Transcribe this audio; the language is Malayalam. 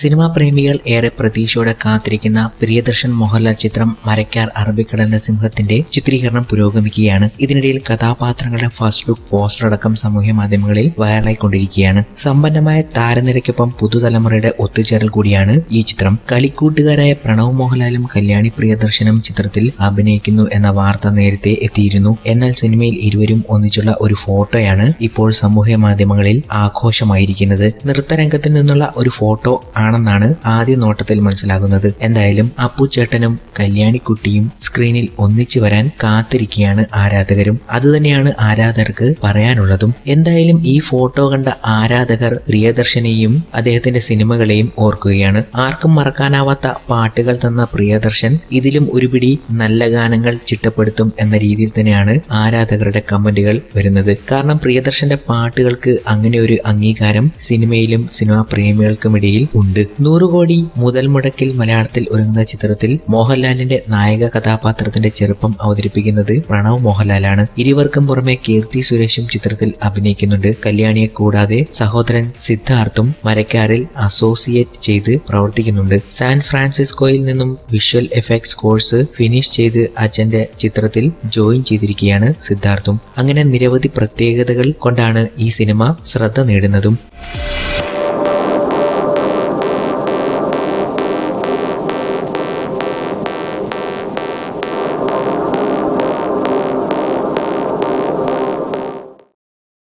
സിനിമാ പ്രേമികൾ ഏറെ പ്രതീക്ഷയോടെ കാത്തിരിക്കുന്ന പ്രിയദർശൻ മോഹൻലാൽ ചിത്രം മരക്കാർ അറബിക്കടലിന്റെ സിംഹത്തിന്റെ ചിത്രീകരണം പുരോഗമിക്കുകയാണ്. ഇതിനിടയിൽ കഥാപാത്രങ്ങളുടെ ഫസ്റ്റ് ലുക്ക് പോസ്റ്റർ അടക്കം സമൂഹ മാധ്യമങ്ങളിൽ വൈറലായിക്കൊണ്ടിരിക്കുകയാണ്. സമ്പന്നമായ താരനിരയ്ക്കൊപ്പം പുതുതലമുറയുടെ ഒത്തുചേരൽ കൂടിയാണ് ഈ ചിത്രം. കളിക്കൂട്ടുകാരായ പ്രണവ് മോഹൻലാലും കല്യാണി പ്രിയദർശനും ചിത്രത്തിൽ അഭിനയിക്കുന്നു എന്ന വാർത്ത നേരത്തെ എത്തിയിരുന്നു. എന്നാൽ സിനിമയിൽ ഇരുവരും ഒന്നിച്ചുള്ള ഒരു ഫോട്ടോയാണ് ഇപ്പോൾ സമൂഹ മാധ്യമങ്ങളിൽ ആഘോഷമായിരിക്കുന്നത്. നൃത്തരംഗത്തിൽ നിന്നുള്ള ഒരു ഫോട്ടോ ആണെന്നാണ് ആദ്യ നോട്ടത്തിൽ മനസ്സിലാകുന്നത്. എന്തായാലും അപ്പു ചേട്ടനും കല്യാണിക്കുട്ടിയും സ്ക്രീനിൽ ഒന്നിച്ചു വരാൻ കാത്തിരിക്കുകയാണ് ആരാധകരും. അതുതന്നെയാണ് ആരാധകർക്ക് പറയാനുള്ളതും. എന്തായാലും ഈ ഫോട്ടോ കണ്ട ആരാധകർ പ്രിയദർശനെയും അദ്ദേഹത്തിന്റെ സിനിമകളെയും ഓർക്കുകയാണ്. ആർക്കും മറക്കാനാവാത്ത പാട്ടുകൾ തന്ന പ്രിയദർശൻ ഇതിലും ഒരുപിടി നല്ല ഗാനങ്ങൾ ചിട്ടപ്പെടുത്തും എന്ന രീതിയിൽ തന്നെയാണ് ആരാധകരുടെ കമന്റുകൾ വരുന്നത്. കാരണം പ്രിയദർശന്റെ പാട്ടുകൾക്ക് അങ്ങനെ ഒരു അംഗീകാരം സിനിമയിലും സിനിമാ പ്രേമികൾക്കുമിടയിൽ ഉണ്ട്. നൂറ് കോടി മുതൽ മുടക്കിൽ മലയാളത്തിൽ ഒരുങ്ങുന്ന ചിത്രത്തിൽ മോഹൻലാലിന്റെ നായക കഥാപാത്രത്തിന്റെ ചെറുപ്പം അവതരിപ്പിക്കുന്നത് പ്രണവ് മോഹൻലാലാണ്. ഇരുവർക്കും പുറമെ കീർത്തി സുരേഷും ചിത്രത്തിൽ അഭിനയിക്കുന്നുണ്ട്. കല്യാണിയെ കൂടാതെ സഹോദരൻ സിദ്ധാർത്ഥും മരക്കാരിൽ അസോസിയേറ്റ് ചെയ്ത് പ്രവർത്തിക്കുന്നുണ്ട്. സാൻ ഫ്രാൻസിസ്കോയിൽ നിന്നും വിഷ്വൽ എഫക്ട്സ് കോഴ്സ് ഫിനിഷ് ചെയ്ത് അച്ഛന്റെ ചിത്രത്തിൽ ജോയിൻ ചെയ്തിരിക്കുകയാണ് സിദ്ധാർത്ഥും. അങ്ങനെ നിരവധി പ്രത്യേകതകൾ കൊണ്ടാണ് ഈ സിനിമ ശ്രദ്ധ നേടുന്നതും.